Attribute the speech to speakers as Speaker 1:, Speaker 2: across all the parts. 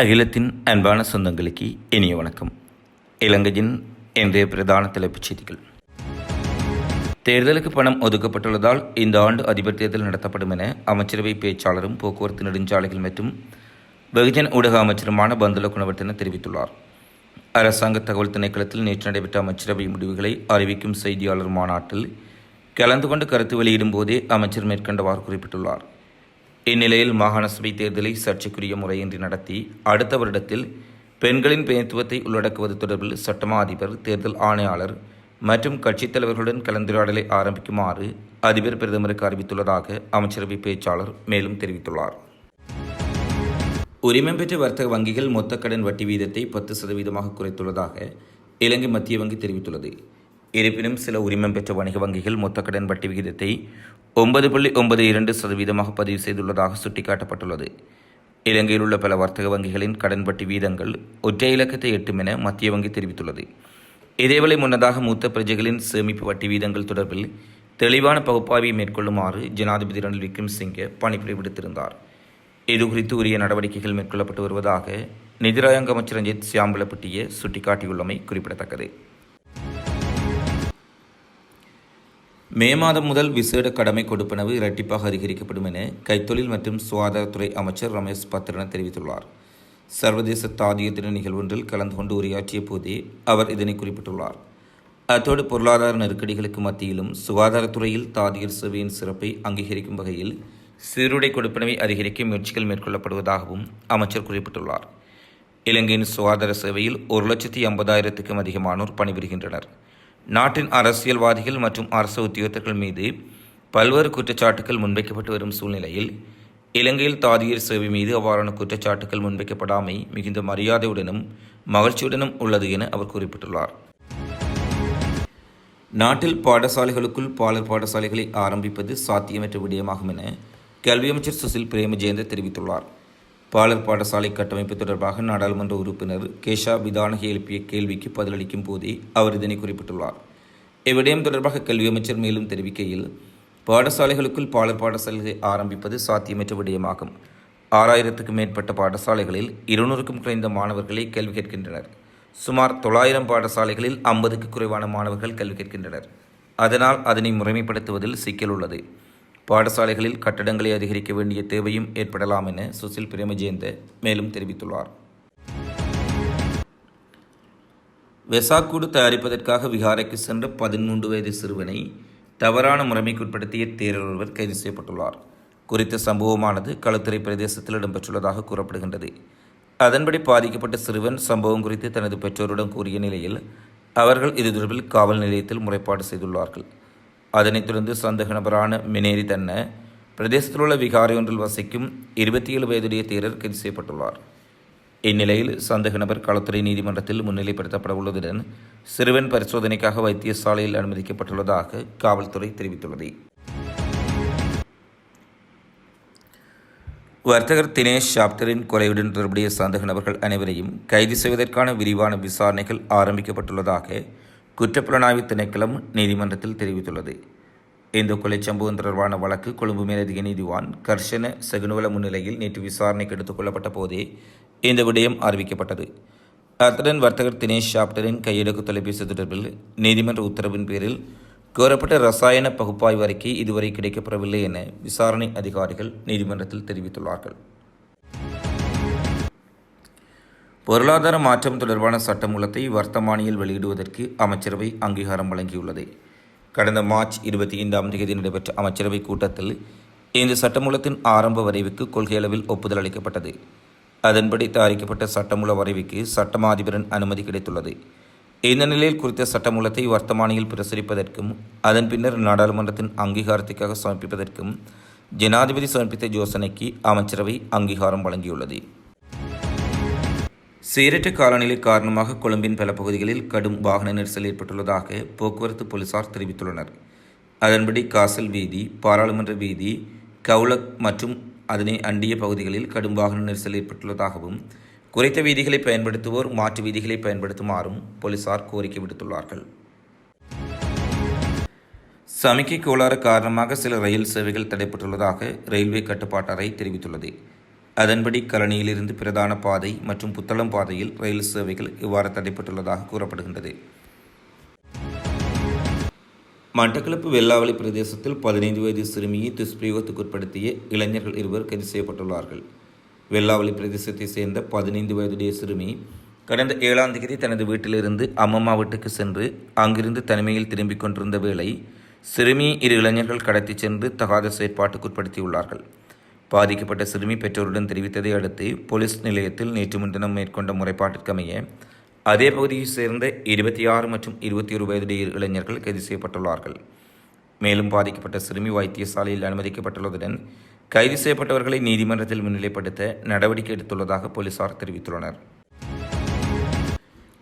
Speaker 1: அகிலத்தின் அன்பான சொந்தங்களுக்கு இனிய வணக்கம். இலங்கையின் இன்றைய பிரதான தலைப்புச் செய்திகள். தேர்தலுக்கு பணம் ஒதுக்கப்பட்டுள்ளதால் இந்த ஆண்டு அதிபர் தேர்தல் நடத்தப்படும் என அமைச்சரவை பேச்சாளரும் போக்குவரத்து நெடுஞ்சாலைகள் மற்றும் வெகுஜன ஊடக அமைச்சருமான பந்துல குணவர்த்தன தெரிவித்துள்ளார். அரசாங்க தகவல் திணைக்களத்தில் நேற்று நடைபெற்ற அமைச்சரவை முடிவுகளை அறிவிக்கும் செய்தியாளர் மாநாட்டில் கலந்து கொண்டு கருத்து வெளியிடும் போதே அமைச்சர் மேற்கண்டவாறு குறிப்பிட்டுள்ளார். இந்நிலையில் மாகாண சபை தேர்தலை சர்ச்சைக்குரிய முறையின்றி நடத்தி அடுத்த வருடத்தில் பெண்களின் பேத்துவத்தை உள்ளடக்குவது தொடர்பில் சட்டமா அதிபர் தேர்தல் ஆணையாளர் மற்றும் கட்சித் தலைவர்களுடன் கலந்துரையாடலை ஆரம்பிக்குமாறு அதிபர் பிரதமருக்கு அறிவித்துள்ளதாக அமைச்சரவை பேச்சாளர் மேலும் தெரிவித்துள்ளார். உரிமம் பெற்ற வர்த்தக வங்கிகள் மொத்த கடன் வட்டி வீதத்தை பத்து சதவீதமாக குறைத்துள்ளதாக இலங்கை மத்திய வங்கி தெரிவித்துள்ளது. இருப்பினும் சில உரிமம் பெற்ற வணிக வங்கிகள் மொத்த கடன் வட்டி விகிதத்தை ஒன்பது புள்ளி ஒன்பது இரண்டு சதவீதமாக பதிவு செய்துள்ளதாக சுட்டிக்காட்டப்பட்டுள்ளது. இலங்கையில் உள்ள பல வர்த்தக வங்கிகளின் கடன் வட்டி வீதங்கள் ஒற்றை இலக்கத்தை எட்டும் என மத்திய வங்கி தெரிவித்துள்ளது. இதேவேளை முன்னதாக மூத்த பிரஜைகளின் சேமிப்பு வட்டி வீதங்கள் தொடர்பில் தெளிவான பகுப்பாய்வை மேற்கொள்ளுமாறு ஜனாதிபதி ரணில் விக்ரம்சிங்கே பணிப்புரை விடுத்திருந்தார். இதுகுறித்து உரிய நடவடிக்கைகள் மேற்கொள்ளப்பட்டு வருவதாக நிதிராயங்க அமைச்சர் ரஞ்சித் சியாம்பலப்பட்டிய சுட்டிக்காட்டியுள்ளமை குறிப்பிடத்தக்கது. மே மாதம் முதல் விசேட கடமை கொடுப்பனவு இரட்டிப்பாக அதிகரிக்கப்படும் என கைத்தொழில் மற்றும் சுகாதாரத்துறை அமைச்சர் ரமேஷ் பத்ரன தெரிவித்துள்ளார். சர்வதேச தாதிய தின நிகழ்வொன்றில் கலந்து கொண்டு உரையாற்றிய போதே அவர் இதனை குறிப்பிட்டுள்ளார். அத்தோடு பொருளாதார நெருக்கடிகளுக்கு மத்தியிலும் சுகாதாரத்துறையில் தாதியர் சேவையின் சிறப்பை அங்கீகரிக்கும் வகையில் சீருடை கொடுப்பனவை அதிகரிக்க முயற்சிகள் மேற்கொள்ளப்படுவதாகவும் அமைச்சர் குறிப்பிட்டுள்ளார். இலங்கையின் சுகாதார சேவையில் ஒரு லட்சத்தி ஐம்பதாயிரத்துக்கும் அதிகமானோர் பணிபுரிகின்றனர். நாட்டின் அரசியல்வாதிகள் மற்றும் அரசு உத்தியோகத்தர்கள் மீது பல்வேறு குற்றச்சாட்டுகள் முன்வைக்கப்பட்டு வரும் சூழ்நிலையில் இலங்கையில் தாதியர் சேவை மீது அவ்வாறான குற்றச்சாட்டுகள் முன்வைக்கப்படாமை மிகுந்த மரியாதையுடனும் மகிழ்ச்சியுடனும் உள்ளது என அவர் குறிப்பிட்டுள்ளார். நாட்டில் பாடசாலைகளுக்குள் பாலர் பாடசாலைகளை ஆரம்பிப்பது சாத்தியமற்ற விடயமாகும் என கல்வி அமைச்சர் சுசில் பிரேமஜெயந்தர் தெரிவித்துள்ளார். பாலர் பாடசாலை கட்டமைப்பு தொடர்பாக நாடாளுமன்ற உறுப்பினர் கேஷா விதானகி எழுப்பிய கேள்விக்கு பதிலளிக்கும் போதே அவர் இதனை குறிப்பிட்டுள்ளார். இவ்விடயம் தொடர்பாக கல்வி அமைச்சர் மேலும் தெரிவிக்கையில் பாடசாலைகளுக்குள் பாலர் பாடசாலைகளை ஆரம்பிப்பது சாத்தியமற்ற விடயமாகும். ஆறாயிரத்துக்கும் மேற்பட்ட பாடசாலைகளில் இருநூறுக்கும் குறைந்த மாணவர்களே கல்வி கேட்கின்றனர் சுமார் தொள்ளாயிரம் பாடசாலைகளில் ஐம்பதுக்கு குறைவான மாணவர்கள் கல்வி கேட்கின்றனர் அதனால் அதனை முறைமைப்படுத்துவதில் சிக்கல் உள்ளது. பாடசாலைகளில் கட்டடங்களை அதிகரிக்க வேண்டிய தேவையும் ஏற்படலாம் என சுசில் பிரேமஜெயந்த மேலும் தெரிவித்துள்ளார். வெசாக்கூடு தயாரிப்பதற்காக விகாரைக்கு சென்ற பதிமூன்று வயது சிறுவனை தவறான முறைமைக்குட்படுத்திய தேரர் ஒருவர் கைது செய்யப்பட்டுள்ளார். குறித்த சம்பவமானது களுத்துறை பிரதேசத்தில் இடம்பெற்றுள்ளதாக கூறப்படுகின்றது. அதன்படி பாதிக்கப்பட்ட சிறுவன் சம்பவம் குறித்து தனது பெற்றோருடன் கூறிய நிலையில் அவர்கள் இது தொடர்பில் காவல் நிலையத்தில் முறைப்பாடு செய்துள்ளார்கள். அதனைத் தொடர்ந்து சந்தக நபரான மினேரி தன்ன பிரதேசத்தில் உள்ள விகாரி ஒன்றில் வசிக்கும் இருபத்தி ஏழு வயதுடைய தேரர் கைது செய்யப்பட்டுள்ளார். இந்நிலையில் சந்தேக நபர் களத்துறை நீதிமன்றத்தில் முன்னிலைப்படுத்தப்பட உள்ளதுடன் சிறுவன் பரிசோதனைக்காக வைத்தியசாலையில் அனுமதிக்கப்பட்டுள்ளதாக காவல்துறை தெரிவித்துள்ளது. வர்த்தகர் தினேஷ் ஷாப்தரின் கொலையுடன் தொடர்புடைய சந்தேக நபர்கள் அனைவரையும் கைது செய்வதற்கான விரிவான விசாரணைகள் ஆரம்பிக்கப்பட்டுள்ளதாக குற்றப்புலனாய்வு திணைக்களம் நீதிமன்றத்தில் தெரிவித்துள்ளது. இந்த கொலை சம்பவம் தொடர்பான வழக்கு கொழும்பு மேலதிக நீதிவான் கர்ஷன செகுனுவல முன்னிலையில் நேற்று விசாரணைக்கு எடுத்துக் கொள்ளப்பட்ட போதே இந்த விடயம் அறிவிக்கப்பட்டது. அத்துடன் வர்த்தகர் தினேஷ் ஷாப்டரின் கையெழுக்கு தொலைபேசி தொடர்பில் நீதிமன்ற உத்தரவின் பேரில் கோரப்பட்ட ரசாயன பகுப்பாய்வு அறிக்கை இதுவரை கிடைக்கப்பெறவில்லை என விசாரணை அதிகாரிகள் நீதிமன்றத்தில் தெரிவித்துள்ளார்கள். பொருளாதார மாற்றம் தொடர்பான சட்டமூலத்தை வர்த்தமானியில் வெளியிடுவதற்கு அமைச்சரவை அங்கீகாரம் வழங்கியுள்ளது. கடந்த மார்ச் இருபத்தி ஐந்தாம் தேதி நடைபெற்ற அமைச்சரவை கூட்டத்தில் இந்த சட்டமூலத்தின் ஆரம்ப வரைவுக்கு கொள்கையளவில் ஒப்புதல் அளிக்கப்பட்டது. அதன்படி தயாரிக்கப்பட்ட சட்டமூல வரைவுக்கு சட்டமாதிபரின் அனுமதி கிடைத்துள்ளது. இந்த நிலையில் குறித்த சட்டமூலத்தை வர்த்தமானியில் பிரசுரிப்பதற்கும் அதன் பின்னர் நாடாளுமன்றத்தின் அங்கீகாரத்திற்காக சமர்ப்பிப்பதற்கும் ஜனாதிபதி சமர்ப்பித்த யோசனைக்கு அமைச்சரவை அங்கீகாரம் வழங்கியுள்ளது. சீரற்ற காலநிலை காரணமாக கொழும்பின் பல பகுதிகளில் கடும் வாகன நெரிசல் ஏற்பட்டுள்ளதாக போக்குவரத்து போலீசார் தெரிவித்துள்ளனர். அதன்படி காசல் வீதி பாராளுமன்ற வீதி கவுலக் மற்றும் அதனை அண்டிய பகுதிகளில் கடும் வாகன நெரிசல் ஏற்பட்டுள்ளதாகவும் குறைத்த வீதிகளை பயன்படுத்துவோர் மாற்று வீதிகளை பயன்படுத்துமாறும் போலீசார் கோரிக்கை விடுத்துள்ளார்கள். சமிக்கை கோளாறு காரணமாக சில ரயில் சேவைகள் தடைப்பட்டுள்ளதாக ரயில்வே கட்டுப்பாட்டு அறை தெரிவித்துள்ளது. அதன்படி கலனியிலிருந்து பிரதான பாதை மற்றும் புத்தளம் பாதையில் ரயில் சேவைகள் இவ்வாறு தடைப்பட்டுள்ளதாக கூறப்படுகின்றது. மட்டக்களப்பு வெள்ளாவளி பிரதேசத்தில் பதினைந்து வயது சிறுமியை துஷ்பிரயோகத்துக்குட்படுத்திய இளைஞர்கள் இருவர் கைது செய்யப்பட்டுள்ளார்கள். வெள்ளாவளி பிரதேசத்தைச் சேர்ந்த பதினைந்து வயதுடைய சிறுமி கடந்த ஏழாம் தேதி தனது வீட்டிலிருந்து அம்மம்மா வீட்டுக்கு சென்று அங்கிருந்து தனிமையில் திரும்பிக் கொண்டிருந்த வேளை சிறுமியை இரு இளைஞர்கள் கடத்திச் சென்று தகாத செயற்பாட்டுக்குட்படுத்தியுள்ளார்கள் பாதிக்கப்பட்ட சிறுமி பெற்றோருடன் தெரிவித்ததை அடுத்து போலீஸ் நிலையத்தில் நேற்று முன்தினம் மேற்கொண்ட முறைப்பாட்டிற்கமைய அதே பகுதியைச் சேர்ந்த இருபத்தி ஆறு மற்றும் இருபத்தி ஒரு வயதுடைய இளைஞர்கள் கைது செய்யப்பட்டுள்ளார்கள். மேலும் பாதிக்கப்பட்ட சிறுமி வைத்தியசாலையில் அனுமதிக்கப்பட்டுள்ளதுடன் கைது செய்யப்பட்டவர்களை நீதிமன்றத்தில் முன்னிலைப்படுத்த நடவடிக்கை எடுத்துள்ளதாக போலீசார் தெரிவித்துள்ளனர்.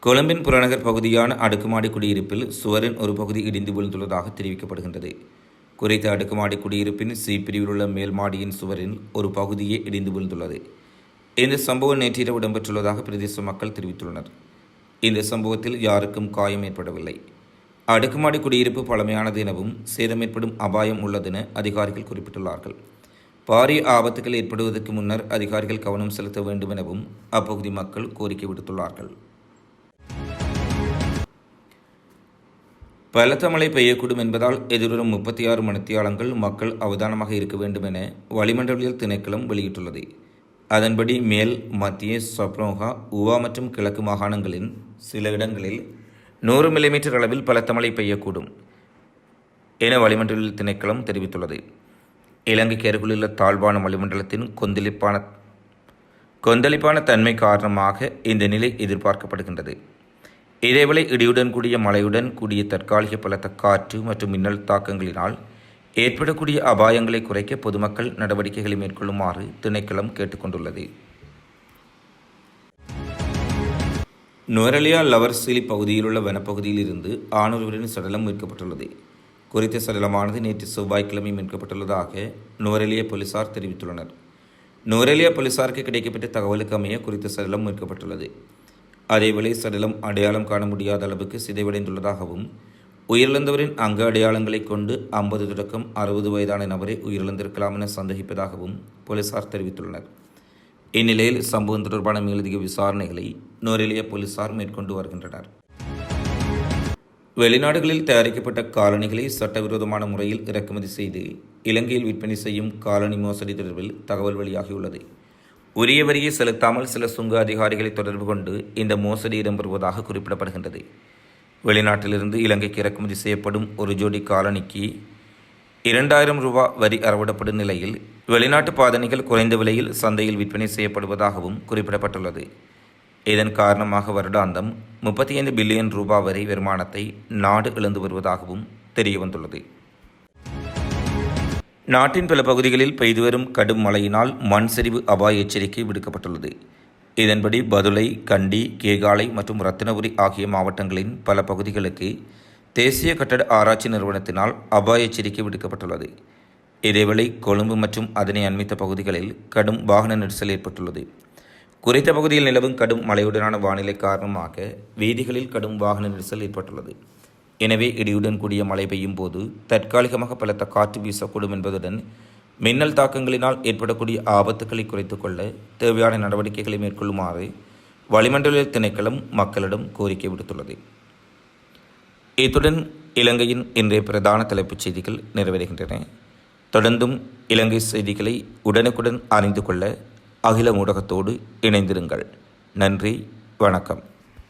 Speaker 1: கொழும்பின் புறநகர் பகுதியான அடுக்குமாடி குடியிருப்பில் சுவரின் ஒரு பகுதி இடிந்து விழுந்துள்ளதாக தெரிவிக்கப்படுகின்றது. குறைத்த அடுக்குமாடி குடியிருப்பின் சி பிரிவில் உள்ள மேல் மாடியின் சுவரில் ஒரு பகுதியே இடிந்து விழுந்துள்ளது. இந்த சம்பவம் நேற்றிரவு இடம்பெற்றுள்ளதாக பிரதேச மக்கள் தெரிவித்துள்ளனர். இந்த சம்பவத்தில் யாருக்கும் காயம் ஏற்படவில்லை. அடுக்குமாடி குடியிருப்பு பழமையானது எனவும் சேதம் ஏற்படும் அபாயம் உள்ளதென அதிகாரிகள் குறிப்பிட்டுள்ளார்கள். பாரிய ஆபத்துகள் ஏற்படுவதற்கு முன்னர் அதிகாரிகள் கவனம் செலுத்த வேண்டும் எனவும் அப்பகுதி மக்கள் கோரிக்கை விடுத்துள்ளார்கள். பலத்த மழை பெய்யக்கூடும் என்பதால் எதிர்வரும் முப்பத்தி ஆறு மணித்தியாலங்கள் மக்கள் அவதானமாக இருக்க வேண்டும் என வளிமண்டலியல் திணைக்களம் வெளியிட்டுள்ளது. அதன்படி மேல் மத்திய சப்ரோகா உவா மற்றும் கிழக்கு மாகாணங்களின் சில இடங்களில் நூறு மில்லிமீட்டர் அளவில் பலத்த மழை பெய்யக்கூடும் என வளிமண்டலியல் திணைக்களம் தெரிவித்துள்ளது. இலங்கைக்கு அருகிலுள்ள தாழ்வான வளிமண்டலத்தின் கொந்தளிப்பான கொந்தளிப்பான தன்மை காரணமாக இந்த நிலை எதிர்பார்க்கப்படுகின்றது. இதேவேளை இடியுடன் கூடிய மழையுடன் கூடிய தற்காலிக பலத்த காற்று மற்றும் மின்னல் தாக்கங்களினால் ஏற்படக்கூடிய அபாயங்களை குறைக்க பொதுமக்கள் நடவடிக்கைகளை மேற்கொள்ளுமாறு திணைக்களம் கேட்டுக்கொண்டுள்ளது. நுவரலியா லவர்சிலி பகுதியிலுள்ள வனப்பகுதியில் இருந்து ஆணொருவரின் சடலம் மீட்கப்பட்டுள்ளது. குறித்த சடலமானது நேற்று செவ்வாய்க்கிழமை மீட்கப்பட்டுள்ளதாக நுவரெலியா போலீசார் தெரிவித்துள்ளனர். நுவரலியா போலீசாருக்கு கிடைக்கப்பட்ட தகவலுக்கு அமைய குறித்த சடலம் மீட்கப்பட்டுள்ளது. அதேவேளை சடலம் அடையாளம் காண முடியாத அளவுக்கு சிதைவடைந்துள்ளதாகவும் உயிரிழந்தவரின் அங்க அடையாளங்களை கொண்டு ஐம்பது தொடக்கம் அறுபது வயதான நபரை உயிரிழந்திருக்கலாம் என சந்தேகிப்பதாகவும் போலீசார் தெரிவித்துள்ளனர். இந்நிலையில் சம்பவம் தொடர்பான மேலதிக விசாரணைகளை நோரிலிய போலீசார் மேற்கொண்டு வருகின்றனர். வெளிநாடுகளில் தயாரிக்கப்பட்ட காலணிகளை சட்டவிரோதமான முறையில் இறக்குமதி செய்து இலங்கையில் விற்பனை செய்யும் காலணி மோசடி தொடர்பில் தகவல் வெளியாகியுள்ளது. உரிய வரியை செலுத்தாமல் சில சுங்க அதிகாரிகளை தொடர்பு கொண்டு இந்த மோசடி இடம்பெறுவதாக குறிப்பிடப்படுகின்றது. வெளிநாட்டிலிருந்து இலங்கைக்கு இறக்குமதி செய்யப்படும் ஒரு ஜோடி காலணிக்கு இரண்டாயிரம் ரூபாய் வரி அறவிடப்படும் நிலையில் வெளிநாட்டு பாதணிகள் குறைந்த விலையில் சந்தையில் விற்பனை செய்யப்படுவதாகவும் குறிப்பிடப்பட்டுள்ளது. இதன் காரணமாக வருடாந்தம் முப்பத்தி ஐந்து பில்லியன் ரூபாய் வரை வருமானத்தை நாடு இழந்து வருவதாகவும் தெரியவந்துள்ளது. நாட்டின் பல பகுதிகளில் பெய்து வரும் கடும் மழையினால் மண் சரிவு அபாய எச்சரிக்கை விடுக்கப்பட்டுள்ளது. இதன்படி பதுளை கண்டி கேகாலை மற்றும் ரத்தினபுரி ஆகிய மாவட்டங்களின் பல பகுதிகளுக்கு தேசிய கட்டட ஆராய்ச்சி நிறுவனத்தினால் அபாய எச்சரிக்கை விடுக்கப்பட்டுள்ளது. இதேவேளை கொழும்பு மற்றும் அதனை அண்மித்த பகுதிகளில் கடும் வாகன நெரிசல் ஏற்பட்டுள்ளது. குறித்த பகுதியில் நிலவும் கடும் மழையுடனான வானிலை காரணமாக வீதிகளில் கடும் வாகன நெரிசல் ஏற்பட்டுள்ளது. எனவே இடியுடன் கூடிய மழை பெய்யும் போது தற்காலிகமாக பலத்த காற்று வீசக்கூடும் என்பதுடன் மின்னல் தாக்கங்களினால் ஏற்படக்கூடிய ஆபத்துக்களை குறைத்துக்கொள்ள தேவையான நடவடிக்கைகளை மேற்கொள்ளுமாறு வளிமண்டல திணைக்களம் மக்களிடம் கோரிக்கை விடுத்துள்ளது. இத்துடன் இலங்கையின் இன்றைய பிரதான தலைப்புச் செய்திகள் நிறைவேறுகின்றன தொடர்ந்தும் இலங்கை செய்திகளை உடனுக்குடன் அறிந்து கொள்ள அகில ஊடகத்தோடு இணைந்திருங்கள். நன்றி வணக்கம்.